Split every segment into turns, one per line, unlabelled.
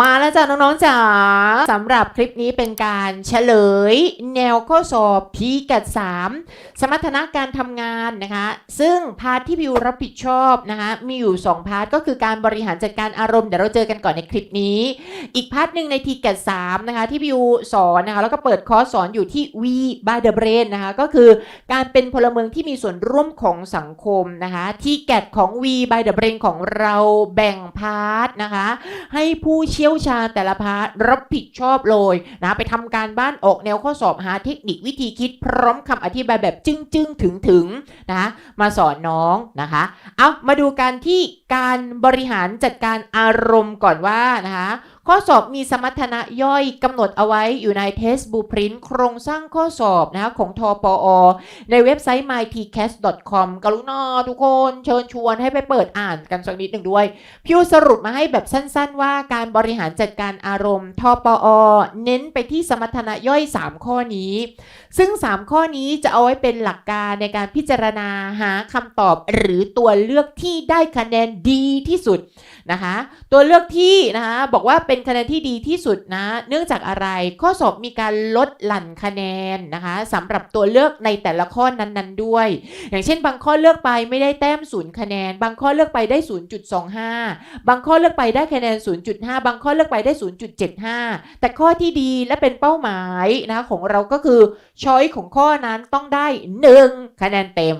มาแล้วจ้ะน้องๆจ๋าสำหรับคลิปนี้เป็นการเฉลย แนวข้อสอบพีกัด3 สมรรถนะการทำงานนะคะ ซึ่งพาร์ทที่พิวรับผิดชอบนะคะมีอยู่ 2 พาร์ทก็คือการบริหารจัดการอารมณ์เดี๋ยวเราเจอกันก่อนในคลิปนี้ อีกพาร์ทหนึ่งในทีเกัด3นะคะที่พิวสอนนะคะแล้วก็เปิดคอร์สสอนอยู่ที่ V by the Brain นะคะก็คือการเป็นพลเมืองที่มีส่วนร่วมของสังคมนะคะที่แกดของ V by the Brain ของเราแบ่งพาร์ทนะคะให้ผู้เชี่ยวชาญแต่ละพาร์ทรับผิดชอบเลยนะไปทำการบ้านออกแนวข้อสอบหาเทคนิควิธีคิดพร้อมคำอธิบายแบบจงจึ้งถึงถึงๆนะคะมาสอนน้องนะคะเอามาดูกันที่การบริหารจัดการอารมณ์ก่อนว่านะคะ ข้อสอบมีสมรรถนะย่อยกำหนดเอาไว้อยู่ใน Test Blueprint โครงสร้างข้อสอบนะคะของทอปอ ในเว็บไซต์ mytcast.com กรุณาทุกคนเชิญชวนให้ไปเปิดอ่านกันสักนิดหนึ่งด้วย พิวสรุปมาให้แบบสั้นๆ ว่าการบริหารจัดการอารมณ์ทอปอ เน้นไปที่สมรรถนะย่อย 3 ข้อนี้ ซึ่ง 3 ข้อนี้จะเอาไว้เป็นหลักการในการพิจารณาหาคำตอบหรือตัวเลือกที่ได้คะแนนดีที่สุดนะคะ ตัวเลือกที่นะคะบอกว่าเป็นคะแนนที่ดีที่สุดนะ เนื่องจากอะไรข้อสอบมีการลดหลั่นคะแนนนะคะสำหรับตัวเลือกในแต่ละข้อนั้นๆ ด้วย อย่างเช่น บางข้อเลือกไปไม่ได้แต้มศูนย์คะแนน บางข้อเลือกไปได้ 0.25 บางข้อเลือกไปได้คะแนน 0.5 บางข้อเลือกไปได้ 0.75 แต่ข้อที่ดีและเป็นเป้าหมายนะของเราก็คือช้อยของข้อนั้นต้องได้ 1 คะแนนเต็ม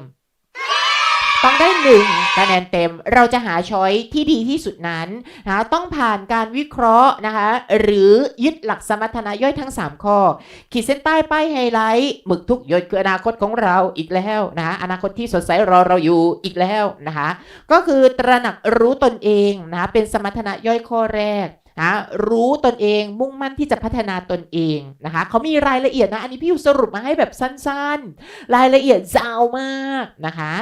ต้องได้1คะแนนเต็ม เราจะหาช้อยที่ดีที่สุดนั้นนะต้องผ่านการวิเคราะห์นะคะหรือยึดหลักสมรรถนะย่อยทั้ง 3 ข้อ ขีดเส้นใต้ป้ายไฮไลท์หมึกทุกหยดคืออนาคตของเราอีกแล้วนะะอนาคตที่สดใสรอเราอยู่อีกแล้วนะคะก็คือตระหนักรู้ตนเองนะะเป็นสมรรถนะย่อยข้อแรก นะรู้ตนเองมุ่งมั่นที่จะพัฒนาตนเองนะคะเขามีรายละเอียดนะอันนี้พี่อยู่สรุปมาให้แบบสั้นๆ รายละเอียดยาวมากนะคะ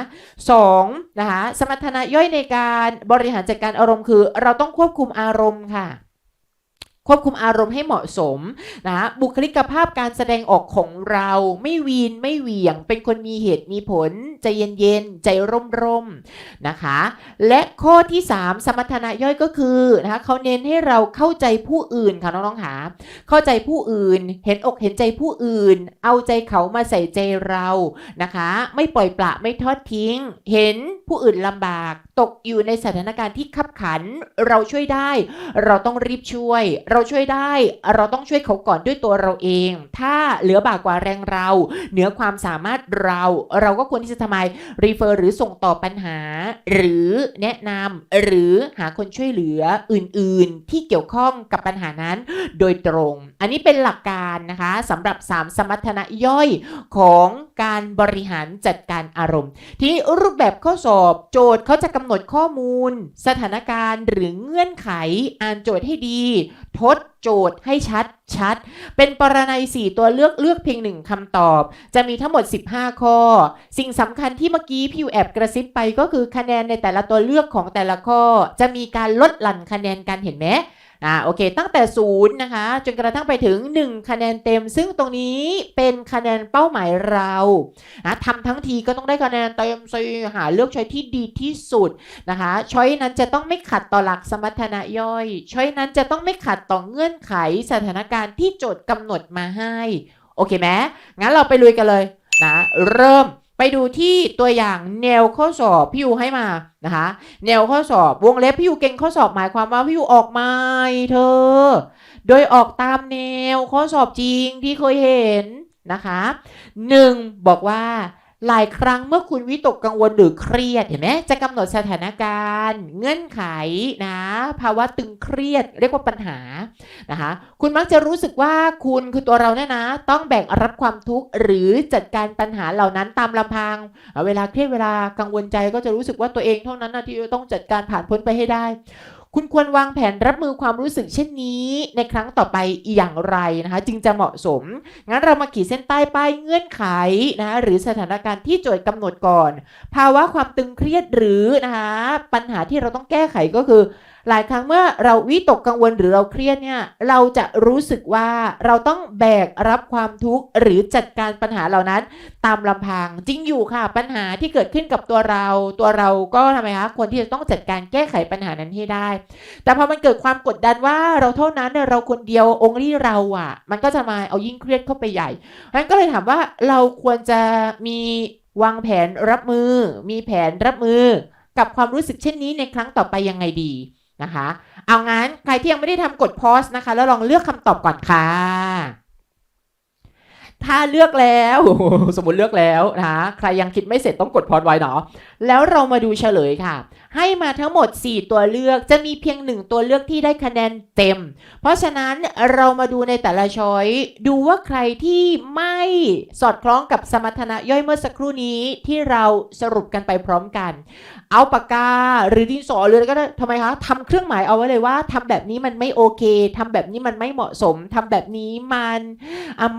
สองนะคะสมรรถนะย่อยในการบริหารจัดการอารมณ์คือ เราต้องควบคุมอารมณ์ค่ะ ควบคุมอารมณ์ให้เหมาะสมนะบุคลิกภาพการแสดงออกของเราไม่วีนไม่เหวี่ยง เป็นคนมีเหตุมีผล ใจเย็นๆ ใจร่มๆนะคะ และข้อที่ 3 สมรรถนะย่อยก็คือนะคะเขาเน้นให้เราเข้าใจผู้อื่นค่ะน้องๆค่ะเข้าใจผู้อื่น เห็นอกเห็นใจผู้อื่น เอาใจเขามาใส่ใจเรานะคะ ไม่ปล่อยปละไม่ทอดทิ้ง เห็นผู้อื่นลำบาก ตกอยู่ในสถานการณ์ที่ขับขัน เราช่วยได้ เราต้องรีบช่วยเราราช่วยได้เราต้องช่วยเขาก่อนด้วยตัวเราเอง ถ้าเหลือบากกว่าแรงเรา เหนือความสามารถเรา เราก็ควรที่จะทำไมรีเฟอร์หรือส่งต่อปัญหา หรือแนะนำหรือหาคนช่วยเหลืออื่นๆ ที่เกี่ยวข้องกับปัญหานั้น โดยตรง อันนี้เป็นหลักการนะคะสำหรับ 3 สมรรถนะย่อยของการบริหารจัดการอารมณ์ ทีนี้รูปแบบข้อสอบโจทย์เขาจะกำหนดข้อมูล สถานการณ์หรือเงื่อนไขอ่านโจทย์ให้ดี ทดโจทย์ให้ชัดชัด เป็นปรนัย4ตัวเลือกเลือกเพียงหนึ่งคำตอบ จะมีทั้งหมด 15 ข้อ สิ่งสำคัญที่เมื่อกี้พี่แอบกระซิบไปก็คือคะแนนในแต่ละตัวเลือกของแต่ละข้อ จะมีการลดหลั่นคะแนนกันเห็นไหม อ่าโอเค ตั้งแต่ศูนย์นะคะจนกระทั่งไปถึง 1 คะแนนเต็ม ซึ่งตรงนี้เป็นคะแนนเป้าหมายเรานะทำทั้งทีก็ต้องได้คะแนนเต็มสิหาเลือกช้อยที่ดีที่สุดนะคะช้อยนั้นจะต้องไม่ขัดต่อหลักสมรรถนะย่อยช้อยนั้นจะต้องไม่ขัดต่อเงื่อนไขสถานการณ์ที่โจทย์กำหนดมาให้ โอเคไหมงั้นเราไปลุยกันเลยนะเริ่ม ไปดูที่ตัวอย่างแนวข้อสอบพี่ยูให้มานะคะ แนวข้อสอบวงเล็บพี่ยูเก่งข้อสอบหมายความว่าพี่ยูออกมาเธอ โดยออกตามแนวข้อสอบจริงที่เคยเห็นนะคะหนึ่งบอกว่า หลายครั้งเมื่อคุณวิตกกังวลหรือเครียดเห็นไหมจะกำหนดสถานการณ์ เงื่อนไขนะภาวะตึงเครียดเรียกว่าปัญหานะคะคุณมักจะรู้สึกว่าคุณคือตัวเราเนี่ยนะ ต้องแบกรับความทุกข์หรือจัดการปัญหาเหล่านั้นตามลำพัง เวลาเครียดเวลากังวลใจก็จะรู้สึกว่าตัวเองเท่านั้นนะที่ต้องจัดการผ่านพ้นไปให้ได้ คุณควรวางแผนรับมือความรู้สึกเช่นนี้ ในครั้งต่อไปอย่างไรนะคะ จึงจะเหมาะสม งั้นเรามาขีดเส้นใต้ป้ายเงื่อนไขนะคะหรือสถานการณ์ที่โจทย์กำหนดก่อน ภาวะความตึงเครียดหรือนะคะปัญหาที่เราต้องแก้ไขก็คือ หลายครั้งเมื่อเราวิตกกังวลหรือเราเครียดเนี่ยเราจะรู้สึกว่าเราต้องแบกรับความทุกข์หรือจัดการปัญหาเหล่านั้น ตามลำพังจริงอยู่ค่ะปัญหาที่เกิดขึ้นกับตัวเรา ตัวเราก็ทำไมคะควรที่จะต้องจัดการแก้ไขปัญหานั้นให้ได้ แต่พอมันเกิดความกดดันว่าเราเท่านั้นเราคนเดียวองค์ที่เราอะ มันก็จะมาเอายิ่งเครียดเข้าไปใหญ่เพราะฉะนั้นก็เลยถามว่าเราควรจะมีวางแผนรับมือ มีแผนรับมือ กับความรู้สึกเช่นนี้ในครั้งต่อไปยังไงดี นะคะ เอางั้นใครที่ยังไม่ได้ทำกดพอสนะคะ แล้วลองเลือกคำตอบก่อนค่ะ ถ้าเลือกแล้ว สมมติเลือกแล้วนะคะใครยังคิดไม่เสร็จต้องกดพอสไว้เนาะ แล้วเรามาดูเฉลยค่ะ ให้มาทั้งหมด 4 ตัวเลือกจะมีเพียง 1 ตัวเลือกที่ได้คะแนนเต็ม เพราะฉะนั้นเรามาดูในแต่ละช้อยดูว่าใครที่ไม่สอดคล้องกับสมรรถนะย่อยเมื่อสักครู่นี้ที่เราสรุปกันไปพร้อมกัน เอาปากกาหรือดินสอหรืออะไรก็ได้ทำไมคะทำเครื่องหมายเอาไว้เลยว่าทำแบบนี้มันไม่โอเคทำแบบนี้มันไม่เหมาะสมทำแบบนี้มัน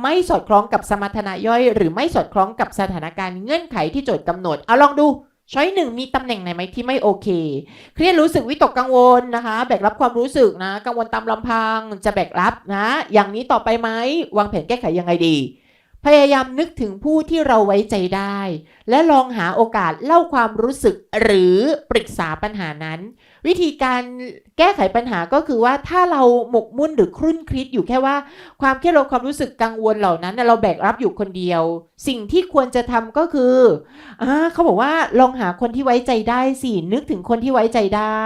ไม่สอดคล้องกับสมรรถนะย่อย หรือไม่สอดคล้องกับสถานการณ์เงื่อนไขที่โจทย์กำหนดเอาลองดู ช้อยหนึ่งมีตำแหน่งไหนไหมที่ไม่โอเค เครียดรู้สึกวิตกกังวลนะคะ แบกรับความรู้สึกนะ กังวลตามลำพังจะแบกรับนะ อย่างนี้ต่อไปไหมวางแผนแก้ไขยังไงดี พยายามนึกถึงผู้ที่เราไว้ใจได้ และลองหาโอกาสเล่าความรู้สึกหรือปรึกษาปัญหานั้น วิธีการแก้ไขปัญหาก็คือว่าถ้าเราหมกมุ่นหรือครุ่นคิดอยู่แค่ว่า ความเครียดความรู้สึกกังวลเหล่านั้น เราแบกรับอยู่คนเดียว สิ่งที่ควรจะทำก็คืออเขาบอกว่าลองหาคนที่ไว้ใจได้สินึกถึงคนที่ไว้ใจได้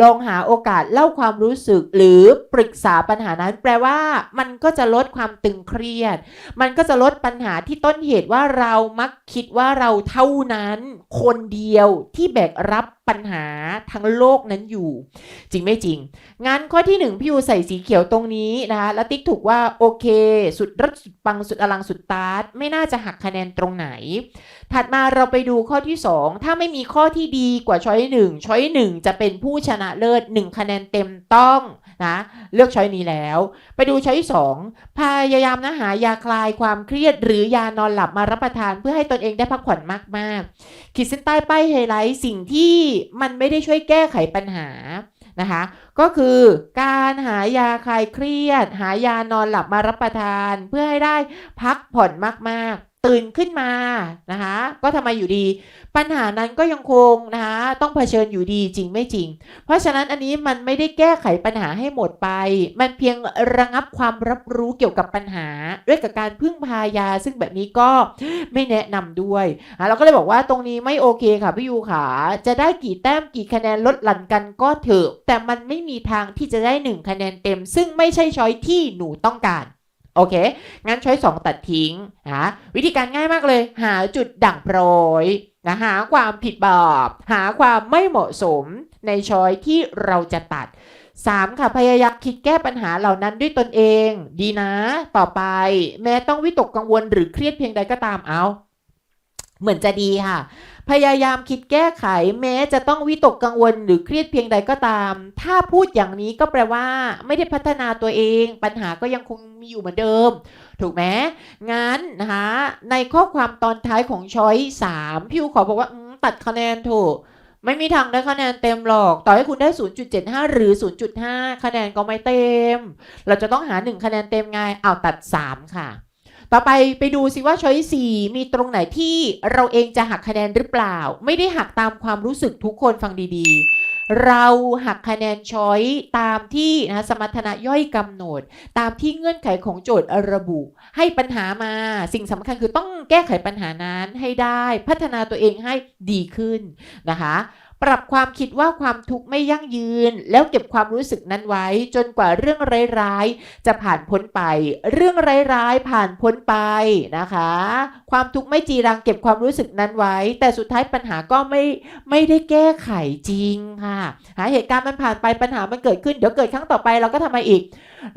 ลองหาโอกาสเล่าความรู้สึกหรือปรึกษาปัญหานั้น แปลว่า มันก็จะลดความตึงเครียด มันก็จะลดปัญหาที่ต้นเหตุว่าเรามักคิดว่าเราเท่านั้นคนเดียวที่แบกรับปัญหาทั้งโลกนั้นอยู่ จริงไม่จริงงั้นข้อที่หนึ่งพี่ยูใส่สีเขียวตรงนี้นะคะแล้วติ๊กถูกว่าโอเค สุดรัดสุดปังสุดอลังสุดตาร์ทไม่น่าจะหักคะแนนตรงไหน ถัดมาเราไปดูข้อที่ 2 ถ้าไม่มีข้อที่ดีกว่าช้อยหนึ่งช้อยหนึ่งจะเป็นผู้ชนะเลิศ1คะแนนเต็มต้อง นะเลือกช้อยนี้แล้ว ไปดูช้อยที่สองพยายามนะหายาคลายความเครียด หรือยานอนหลับมารับประทาน เพื่อให้ตนเองได้พักผ่อนมากๆ ขีดเส้นใต้ป้ายไฮไลท์สิ่งที่มันไม่ได้ช่วยแก้ไขปัญหานะคะก็คือการหายาคลายเครียด หายานอนหลับมารับประทาน เพื่อให้ได้พักผ่อนมากๆ ตื่นขึ้นมานะคะก็ทำไมอยู่ดี ปัญหานั้นก็ยังคงนะคะต้องเผชิญอยู่ดีจริงไม่จริง เพราะฉะนั้นอันนี้มันไม่ได้แก้ไขปัญหาให้หมดไป มันเพียงระงับความรับรู้เกี่ยวกับปัญหา ด้วยกับการพึ่งพายา ซึ่งแบบนี้ก็ไม่แนะนำด้วยอะเราก็เลยบอกว่าตรงนี้ไม่โอเคค่ะพี่ยูขาจะได้กี่แต้มกี่คะแนนลดหลั่นกันก็เถอะแต่มันไม่มีทางที่จะได้หนึ่งคะแนนเต็ม ซึ่งไม่ใช่ช้อยที่หนูต้องการ โอเค งั้นช้อยสองตัดทิ้งนะวิธีการง่ายมากเลย หาจุดด่างพร้อยนะหาความผิดบาปหาความไม่เหมาะสมในช้อยที่เราจะตัด 3. ค่ะพยายามคิดแก้ปัญหาเหล่านั้นด้วยตนเอง ดีนะ ต่อไป แม้ต้องวิตกกังวลหรือเครียดเพียงใดก็ตามเอา เหมือนจะดีค่ะ พยายามคิดแก้ไข แม้จะต้องวิตกกังวลหรือเครียดเพียงใดก็ตาม ถ้าพูดอย่างนี้ก็แปลว่า ไม่ได้พัฒนาตัวเอง ปัญหาก็ยังคงมีอยู่เหมือนเดิม ถูกไหมงั้นนะคะในข้อความตอนท้ายของช้อยสามพี่อูขอบอกว่าตัดคะแนนถูกไม่มีทางได้คะแนนเต็มหรอก ต่อให้คุณได้ 0.75 หรือ 0.5 คะแนนก็ไม่เต็ม เราจะต้องหา 1 คะแนนเต็มไง เอาตัด 3 ค่ะ ต่อไปไปดูสิว่าช้อย4มีตรงไหนที่เราเองจะหักคะแนนหรือเปล่า ไม่ได้หักตามความรู้สึกทุกคนฟังดีๆ เราหักคะแนนช้อยตามที่นะสมรรถนะย่อยกำหนด ตามที่เงื่อนไขของโจทย์ระบุ ให้ปัญหามาสิ่งสำคัญคือต้องแก้ไขปัญหานั้นให้ได้ พัฒนาตัวเองให้ดีขึ้นนะคะ รับความคิดว่าความทุกข์ไม่ยั่งยืน แล้วเก็บความรู้สึกนั้นไว้ จนกว่าเรื่องร้ายๆจะผ่านพ้นไป เรื่องร้ายๆผ่านพ้นไปนะคะ ความทุกข์ไม่จีรังเก็บความรู้สึกนั้นไว้ แต่สุดท้ายปัญหาก็ไม่ไม่ได้แก้ไขจริงค่ะหาเหตุการณ์มันผ่านไปปัญหามันเกิดขึ้นเดี๋ยวเกิดครั้งต่อไปเราก็ทำไมอีก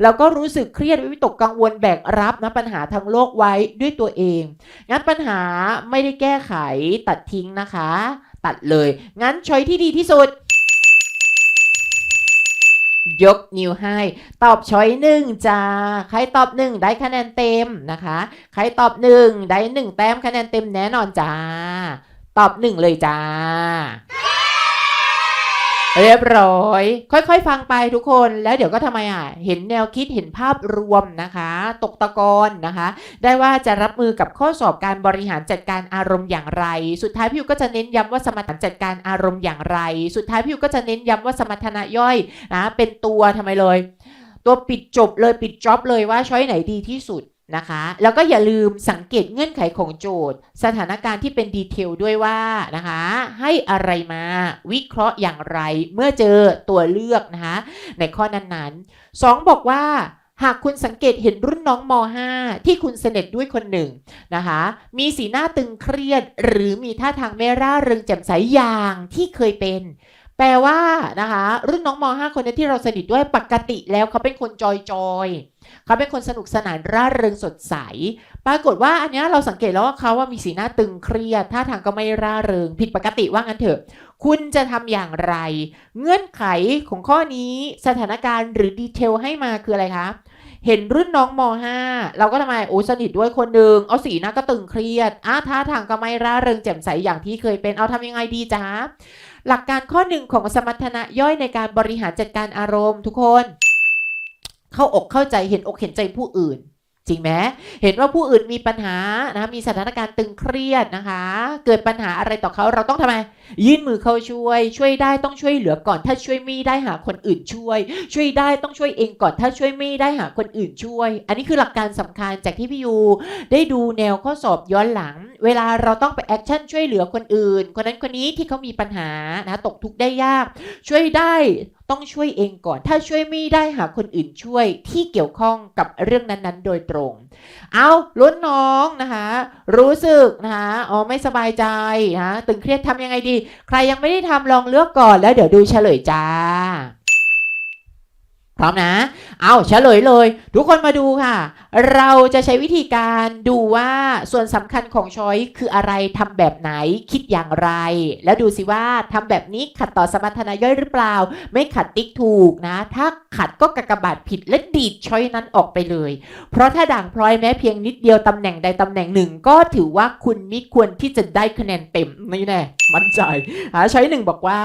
เราก็รู้สึกเครียดวิตกกังวลแบกรับนะปัญหาทั้งโลกไว้ด้วยตัวเองงั้นปัญหาไม่ได้แก้ไขตัดทิ้งนะคะ ตัดเลย งั้นช้อยที่ดีที่สุด ยกนิ้วให้ ตอบช้อยหนึ่งจ้า ใครตอบหนึ่งได้คะแนนเต็มนะคะ ใครตอบหนึ่งได้หนึ่งแต้มคะแนนเต็มแน่นอนจ้า ตอบหนึ่งเลยจ้า เรียบร้อย ค่อยๆ ฟังไปทุกคนแล้วเดี๋ยวก็ทำไมอะ เห็นแนวคิดเห็นภาพรวมนะคะ ตกตะกอนนะคะ ได้ว่าจะรับมือกับข้อสอบการบริหารจัดการอารมณ์อย่างไร สุดท้ายพี่ยูก็จะเน้นย้ำว่าสมรรถจัดการอารมณ์อย่างไร สุดท้ายพี่ยูก็จะเน้นย้ำว่าสมรรถนะย่อยนะเป็นตัวทำไมเลย ตัวปิดจบเลยปิดจ็อบเลยว่าช้อยไหนดีที่สุด นะคะ แล้วก็อย่าลืมสังเกตเงื่อนไขของโจทย์ สถานการณ์ที่เป็นดีเทลด้วยว่านะคะ ให้อะไรมาวิเคราะห์อย่างไร เมื่อเจอตัวเลือกนะคะ ในข้อนั้นๆ 2 บอกว่าหากคุณสังเกตเห็นรุ่นน้องม .5 ที่คุณสนิทด้วยคนหนึ่งนะคะ มีสีหน้าตึงเครียด หรือมีท่าทางไม่ร่าเริงแจ่มใสอย่างที่เคยเป็น แปลว่านะคะ รุ่นน้องม .5 คนนี้ที่เราสนิทด้วยปกติแล้วเขาเป็นคนจอยจอยๆเขาเป็นคนสนุกสนานร่าเริงสดใส ปรากฏว่าอันนี้เราสังเกตแล้วว่าเขาว่ามีสีหน้าตึงเครียดท่าทางก็ไม่ร่าเริง ผิดปกติว่างั้นเถอะ คุณจะทำอย่างไร เงื่อนไขของข้อนี้สถานการณ์หรือดีเทลให้มาคืออะไรคะเห็นรุ่นน้องม .5 เราก็ทำไมโอ้สนิทด้วยคนหนึ่งเอาสีหน้าก็ตึงเครียดอ้าท่าทางก็ไม่ร่าเริงแจ่มใสอย่างที่เคยเป็นเอาทำยังไงดีจ๊ะ หลักการข้อหนึ่งของสมรรถนะย่อยในการบริหารจัดการอารมณ์ทุกคน เข้าอกเข้าใจเห็นอกเห็นใจผู้อื่น จริงไหมเห็นว่าผู้อื่นมีปัญหานะมีสถานการณ์ตึงเครียดนะคะ เกิดปัญหาอะไรต่อเขาเราต้องทำไม ยื่นมือเข้าช่วย ช่วยได้ต้องช่วยเหลือก่อน ถ้าช่วยไม่ได้หาคนอื่นช่วย ช่วยได้ต้องช่วยเองก่อน ถ้าช่วยไม่ได้หาคนอื่นช่วย อันนี้คือหลักการสำคัญจากที่พี่ยูได้ดูแนวข้อสอบย้อนหลัง เวลาเราต้องไปแอคชั่นช่วยเหลือคนอื่น คนนั้นคนนี้ที่เขามีปัญหานะตกทุกข์ได้ยาก ช่วยได้ต้องช่วยเองก่อน ถ้าช่วยไม่ได้หาคนอื่นช่วยที่เกี่ยวข้องกับเรื่องนั้นๆ โดยตรง เอาลุ้นน้องนะคะ รู้สึกนะคะ อ๋อ ไม่สบายใจนะ ตึงเครียดทำยังไงดีใครยังไม่ได้ทำลองเลือกก่อนแล้วเดี๋ยวดูเฉลยจ้า พร้อมนะ เอาเฉลยเลย ทุกคนมาดูค่ะ เราจะใช้วิธีการดูว่าส่วนสำคัญของช้อยคืออะไรทำแบบไหนคิดอย่างไร แล้วดูสิว่าทำแบบนี้ขัดต่อสมรรถนะย่อยหรือเปล่า ไม่ขัดติ๊กถูกนะ ถ้าขัดก็กากบาทผิดและดีดช้อยนั้นออกไปเลย เพราะถ้าด่างพลอยแม้เพียงนิดเดียวตำแหน่งใดตำแหน่งหนึ่ง ก็ถือว่าคุณมิควรที่จะได้คะแนนเต็มนี่แน่มั่นใจหาช้อยหนึ่งบอกว่า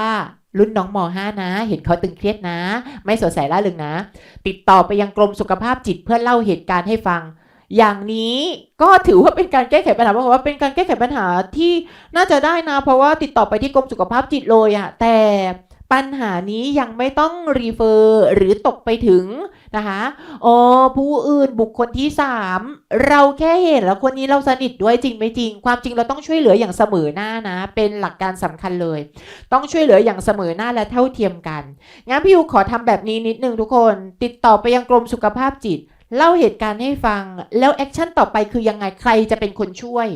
รุ่นน้องม .5 นะ เห็นเขาตึงเครียดนะ ไม่สดใสล่าเริงนะ ติดต่อไปยังกรมสุขภาพจิตเพื่อเล่าเหตุการณ์ให้ฟัง อย่างนี้ก็ถือว่าเป็นการแก้ไขปัญหาเพราะว่าเป็นการแก้ไขปัญหาที่น่าจะได้นะ เพราะว่าติดต่อไปที่กรมสุขภาพจิตเลยอะแต่ปัญหานี้ยังไม่ต้องรีเฟอร์หรือตกไปถึง นะคะอ๋อผู้อื่นบุคคลที่สามเราแค่เห็นแล้วคนนี้เราสนิทด้วยจริงไม่จริง ความจริงเราต้องช่วยเหลืออย่างเสมอหน้านะ เป็นหลักการสำคัญเลย ต้องช่วยเหลืออย่างเสมอหน้าและเท่าเทียมกันงั้นพี่ยูขอทำแบบนี้นิดนึงทุกคน ติดต่อไปยังกรมสุขภาพจิต เล่าเหตุการณ์ให้ฟัง แล้วแอคชั่นต่อไปคือยังไงใครจะเป็นคนช่วย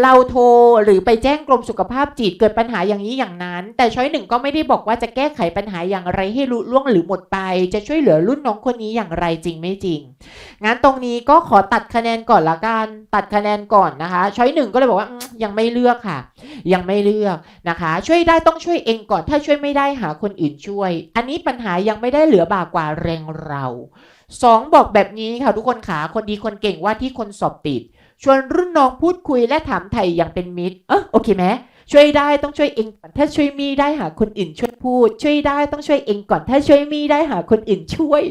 เราโทรหรือไปแจ้งกรมสุขภาพจิตเกิดปัญหาอย่างนี้อย่างนั้น แต่ช้อยหนึ่งก็ไม่ได้บอกว่าจะแก้ไขปัญหาอย่างไรให้รู้ล่วงหรือหมดไป จะช่วยเหลือรุ่นน้องคนนี้อย่างไรจริงไม่จริง งั้นตรงนี้ก็ขอตัดคะแนนก่อนละกันตัดคะแนนก่อนนะคะช้อยหนึ่งก็เลยบอกว่าอืมยังไม่เลือกค่ะ ยังไม่เลือกนะคะ ช่วยได้ต้องช่วยเองก่อนถ้าช่วยไม่ได้หาคนอื่นช่วย อันนี้ปัญหายังไม่ได้เหลือบากว่าแรงเราสองบอกแบบนี้ค่ะทุกคนขาคนดีคนเก่งว่าที่คนสอบติด ชวนรุ่นน้องพูดคุยและถามไถ่อย่างเป็นมิตร เออโอเคไหม ช่วยได้ต้องช่วยเองก่อนถ้าช่วยมีได้หาคนอื่นช่วยพูด ช่วยได้ต้องช่วยเองก่อนถ้าช่วยมีได้หาคนอื่นช่วย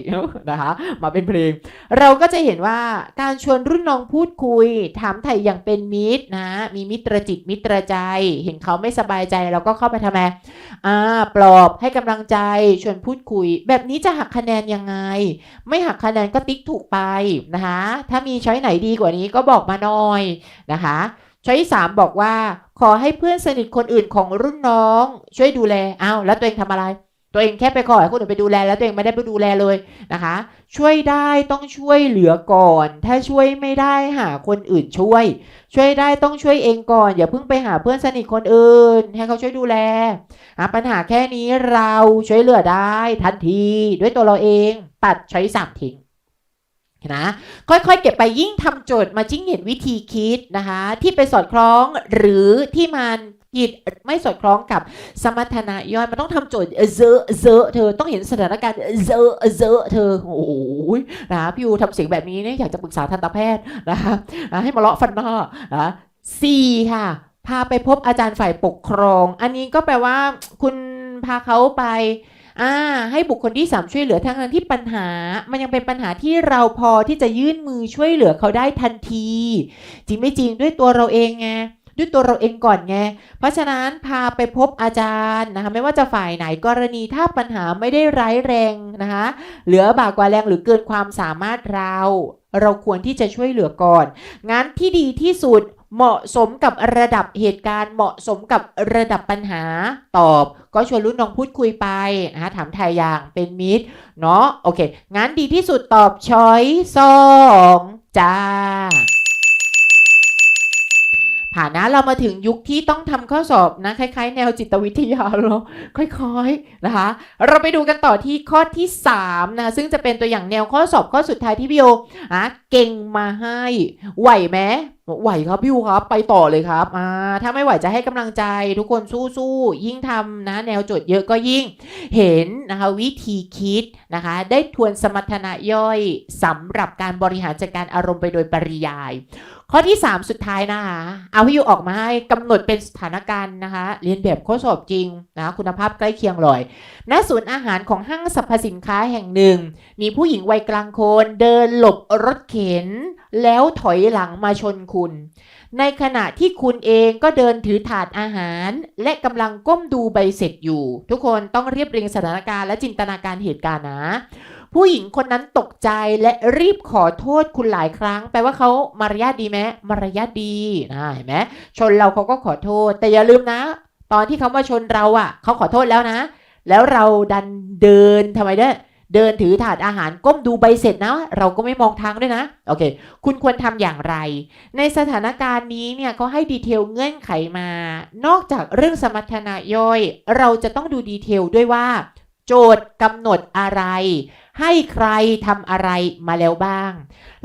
นะคะมาเป็นเพลง เราก็จะเห็นว่าการชวนรุ่นน้องพูดคุย ถามไถ่อย่างเป็นมิตรนะ มีมิตรจิตมิตรใจ เห็นเขาไม่สบายใจเราก็เข้าไปทำไมอ่าปลอบให้กำลังใจชวนพูดคุย แบบนี้จะหักคะแนนยังไง ไม่หักคะแนนก็ติ๊กถูกไปนะคะ ถ้ามีช้อยไหนดีกว่านี้ก็บอกมาหน่อยนะคะช้อยสามบอกว่า ขอให้เพื่อนสนิทคนอื่นของรุ่นน้อง ช่วยดูแลอ้าวแล้วตัวเองทำอะไร ตัวเองแค่ไปขอให้คนอื่นไปดูแล แล้วตัวเองไม่ได้ไปดูแลเลยนะคะ ช่วยได้ต้องช่วยเหลือก่อน ถ้าช่วยไม่ได้หาคนอื่นช่วย ช่วยได้ต้องช่วยเองก่อน อย่าเพิ่งไปหาเพื่อนสนิทคนอื่น ให้เขาช่วยดูแลปัญหาแค่นี้เราช่วยเหลือได้ทันที ด้วยตัวเราเองตัดใช้สามทิ้ง นะค่อยๆ เก็บไปยิ่งทำโจทย์มาจิ้งเห็นวิธีคิดนะคะที่ไปสอดคล้องหรือที่มันผิดไม่สอดคล้องกับสมรรถนะย่อยมันต้องทำโจทย์เซอะเซอะเธอต้องเห็นสถานการณ์เซอะเซอะเธอโอ้โหนะพี่ยูทำเสียงแบบนี้เนี่ยอยากจะปรึกษาทันตแพทย์นะคะนะให้มาเลาะฟันหน้านะสี่ค่ะ พาไปพบอาจารย์ฝ่ายปกครอง อันนี้ก็แปลว่าคุณพาเขาไป อ่าให้บุคคลที่สามช่วยเหลือทั้งนั้นที่ปัญหา มันยังเป็นปัญหาที่เราพอที่จะยื่นมือช่วยเหลือเขาได้ทันที จริงไม่จริงด้วยตัวเราเองไงด้วยตัวเราเองก่อนไง เพราะฉะนั้นพาไปพบอาจารย์นะคะไม่ว่าจะฝ่ายไหนกรณีถ้าปัญหาไม่ได้ร้ายแรงนะคะเหลือบากว่าแรงหรือเกินความสามารถเรา เราควรที่จะช่วยเหลือก่อนงานที่ดีที่สุด เหมาะสมกับระดับเหตุการณ์เหมาะสมกับระดับปัญหาตอบ ก็ชวนรุ่นน้องพูดคุยไปนะถามไทยอย่างเป็นมิตรเนาะโอเคงานดีที่สุดตอบช้อยสองจ้า ผ่านนะเรามาถึงยุคที่ต้องทำข้อสอบนะคล้าย ๆ แนวจิตวิทยาแล้วค่อยๆนะคะ เราไปดูกันต่อที่ข้อที่3นะซึ่งจะเป็นตัวอย่างแนวข้อสอบข้อสุดท้ายที่พี่โออะเก่งมาให้ไหวไหมไหวครับพี่โอครับไปต่อเลยครับอ่าถ้าไม่ไหวจะให้กำลังใจทุกคนสู้ๆยิ่งทำนะ แนวโจทย์เยอะก็ยิ่งเห็นนะคะวิธีคิดนะคะ ได้ทวนสมรรถนะย่อยสำหรับการบริหารจัดการอารมณ์ไปโดยปริยาย ข้อที่ 3 สุดท้ายนะคะเอาพี่ยูออกมาให้กำหนดเป็นสถานการณ์นะคะ เรียนแบบข้อสอบจริงนะคุณภาพใกล้เคียงเลยณศูนย์อาหารของห้างสรรพสินค้าแห่งหนึ่ง มีผู้หญิงวัยกลางคนเดินหลบรถเข็น แล้วถอยหลังมาชนคุณ ในขณะที่คุณเองก็เดินถือถาดอาหาร และกำลังก้มดูใบเสร็จอยู่ ทุกคนต้องเรียบเรียงสถานการณ์และจินตนาการเหตุการณ์นะ ผู้หญิงคนนั้นตกใจและรีบขอโทษคุณหลายครั้ง แปลว่าเขามารยาทดีไหมมารยาทดีนะเห็นไหมชนเราเขาก็ขอโทษ แต่อย่าลืมนะ ตอนที่เขามาชนเราอะเขาขอโทษแล้วนะ แล้วเราดันเดินทำไมเด้อเดินถือถาดอาหารก้มดูใบเสร็จนะ เราก็ไม่มองทางด้วยนะ โอเค คุณควรทำอย่างไร ในสถานการณ์นี้เนี่ยเขาให้ดีเทลเงื่อนไขมา นอกจากเรื่องสมรรถนะย่อย เราจะต้องดูดีเทลด้วยว่า โจทย์กำหนดอะไร ให้ใครทำอะไรมาแล้วบ้าง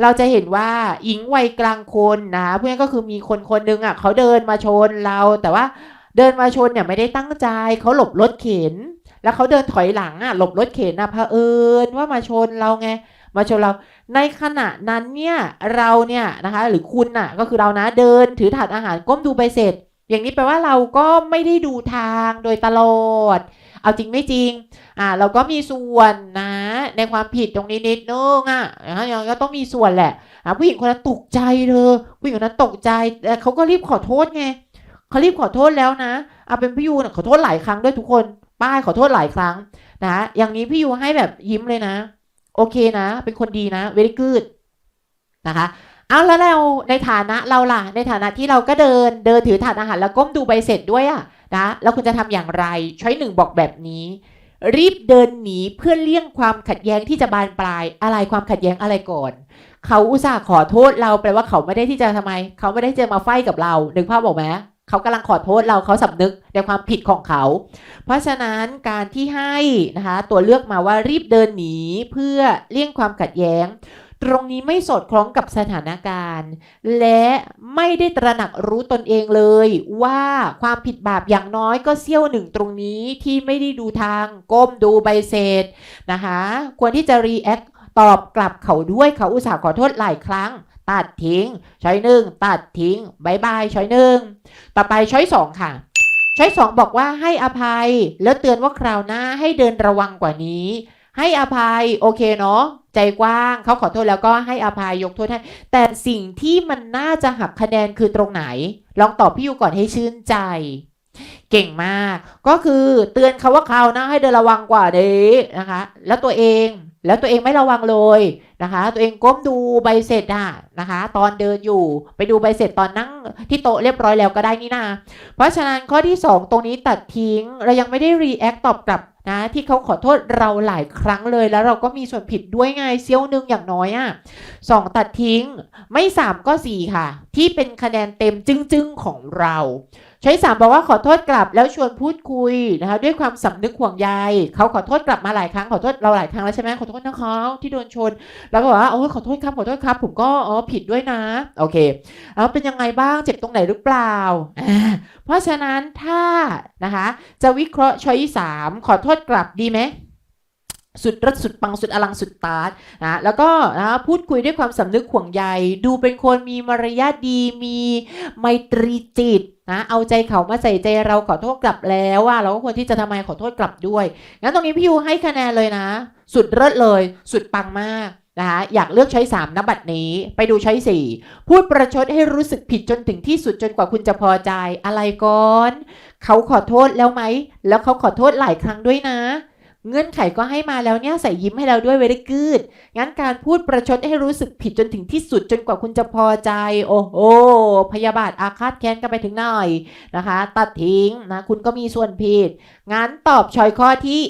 เราจะเห็นว่าหญิงวัยกลางคนนะเพื่อนก็คือมีคนคนหนึงอะเขาเดินมาชนเราแต่ว่าเดินมาชนเนี่ยไม่ได้ตั้งใจเขาหลบรถเข็น แล้วเขาเดินถอยหลังอะหลบรถเข็นอะเผอิญว่ามาชนเราไงมาชนเราในขณะนั้นเนี่ยเราเนี่ยนะคะหรือคุณน่ะก็คือเรานะเดินถือถาดอาหารก้มดูใบเสร็จ อย่างนี้แปลว่าเราก็ไม่ได้ดูทางโดยตลอด เอาจริงไม่จริง อ่า เราก็มีส่วนนะ ในความผิดตรงนี้นิดนึงอะนะยังก็ต้องมีส่วนแหละอ่าผู้หญิงคนนั้นตกใจเธอผู้หญิงคนนั้นตกใจแต่เขาก็รีบขอโทษไงเขารีบขอโทษแล้วนะเอาเป็นพี่ยูนะขอโทษหลายครั้งด้วยทุกคน ป้ายขอโทษหลายครั้งนะ อย่างนี้พี่ยูให้แบบยิ้มเลยนะ โอเคนะ เป็นคนดีนะ very good นะคะ เอาแล้วเราในฐานะเราล่ะ ในฐานะที่เราก็เดินเดินถือถาดอาหารแล้วก้มดูใบเสร็จด้วยอะนะแล้วคุณจะทำอย่างไรช้อยหนึ่งบอกแบบนี้ รีบเดินหนีเพื่อเลี่ยงความขัดแย้งที่จะบานปลายอะไรความขัดแย้งอะไรก่อนเขาอุตส่าห์ขอโทษเราแปลว่าเขาไม่ได้ที่จะทำไม เขาไม่ได้จะมาไฟกับเรานึกภาพบอกไหมเขากำลังขอโทษเราเขาสำนึกในความผิดของเขา เพราะฉะนั้นการที่ให้นะคะตัวเลือกมาว่ารีบเดินหนีเพื่อเลี่ยงความขัดแย้ง ตรงนี้ไม่สอดคล้องกับสถานการณ์ และไม่ได้ตระหนักรู้ตนเองเลย ว่าความผิดบาปอย่างน้อยก็เสี้ยวหนึ่งตรงนี้ที่ไม่ได้ดูทางก้มดูใบเสร็จนะคะ ควรที่จะรีแอคตอบกลับเขาด้วยเขาอุตส่าห์ขอโทษหลายครั้ง ตัดทิ้ง ช้อยหนึ่งตัดทิ้งบายบายช้อยหนึ่งต่อไปช้อยสองค่ะช้อยสองบอกว่าให้อภัย แล้วเตือนว่าคราวหน้าให้เดินระวังกว่านี้ ให้อภัยโอเคเนาะใจกว้างเขาขอโทษแล้วก็ให้อภัยยกโทษให้แต่สิ่งที่มันน่าจะหักคะแนนคือตรงไหน ลองตอบพี่ยูก่อนให้ชื่นใจ เก่งมาก ก็คือเตือนเขาว่าคราน้าให้เดินระวังกว่านี้นะคะ แล้วตัวเองแล้วตัวเองไม่ระวังเลยนะคะ ตัวเองก้มดูใบเสร็จอะนะคะ ตอนเดินอยู่ไปดูใบเสร็จตอนนั่งที่โต๊ะเรียบร้อยแล้วก็ได้นี่นาเพราะฉะนั้นข้อที่ 2 ตรงนี้ตัดทิ้งเรายังไม่ได้รีแอคตอบกลับ นะที่เขาขอโทษเราหลายครั้งเลยแล้วเราก็มีส่วนผิดด้วยไงเซี่ยวหนึงอย่างน้อยอะ่ะสองตัดทิ้งไม่สามก็สี่ค่ะ ที่เป็นคะแนนเต็มจึ้งๆของเรา ช้สามบอกว่าขอโทษกลับแล้วชวนพูดคุยนะคะด้วยความสำนึกห่วงใยเขาขอโทษกลับมาหลายครั้งขอโทษเราหลายครั้งแล้วใช่ไหมขอโทษนะคะที่โดนชน แล้วก็บอกว่าโอ้ขอโทษครับขอโทษครับ ผมก็อ๋อผิดด้วยนะโอเคแล้วเป็นยังไงบ้างเจ็บตรงไหนหรือเปล่าอ่าเพราะฉะนั้นถ้านะคะจะวิเคราะห์ช้อยสามขอโทษกลับดีไหม สุดรสสุดปังสุดอลังสุดตาร์ทนะแล้วก็นะพูดคุยด้วยความสำนึกห่วงใยดูเป็นคนมีมารยาทดีมีไมตรีจิตนะเอาใจเขามาใส่ใจเราขอโทษกลับแล้วว่าเราก็ควรที่จะทำไมขอโทษกลับด้วยงั้นตรงนี้พี่ยูให้คะแนนเลยนะ สุดเลิศเลย สุดปังมากนะคะอยากเลือกใช้อยสามนบัตรนี้ไปดูใช้อยสี่พูดประชดให้รู้สึกผิดจนถึงที่สุดจนกว่าคุณจะพอใจอะไรก่อน เขาขอโทษแล้วไหม แล้วเขาขอโทษหลายครั้งด้วยนะ เงื่อนไขก็ให้มาแล้วเนี่ยใส่ยิ้มให้เราด้วยเวรกืดงั้นการพูดประชดให้รู้สึกผิดจนถึงที่สุดจนกว่าคุณจะพอใจ โอ้โหพยาบาทอาฆาตแค้นกันไปถึงหน่อยนะคะ ตัดทิ้งนะคุณก็มีส่วนผิด งั้นตอบชอยข้อที่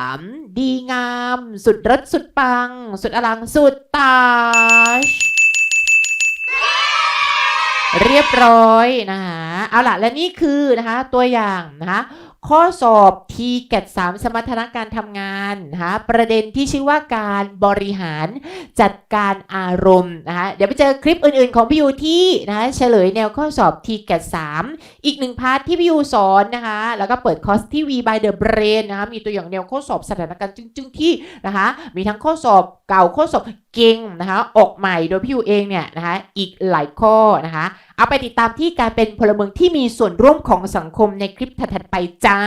3 ดีงาม สุดรสสุดปัง สุดอลังสุดตาชเรียบร้อยนะคะเอาล่ะ และนี่คือนะคะตัวอย่างนะคะ ข้อสอบ t แกด3สมรรถนะการทำงานนะคะประเด็นที่ชื่อว่าการบริหารจัดการอารมณ์นะคะเดี๋ยวไปเจอคลิปอื่นๆของพี่ยูที่นะคะเฉลยแนวข้อสอบ t แกด3อีกหนึ่งพาร์ทที่พี่ยูสอนนะคะแล้วก็เปิดคอร์สที่ V by the Brain นะคะมีตัวอย่างแนวข้อสอบสถานการณ์จึงๆที่นะคะมีทั้งข้อสอบเก่าข้อสอบเก่งนะคะออกใหม่โดยพี่ยูเองเนี่ยนะคะอีกหลายข้อนะคะ เอาไปติดตามที่การเป็นพลเมืองที่มีส่วนร่วมของสังคมในคลิปถัดๆไปจ้า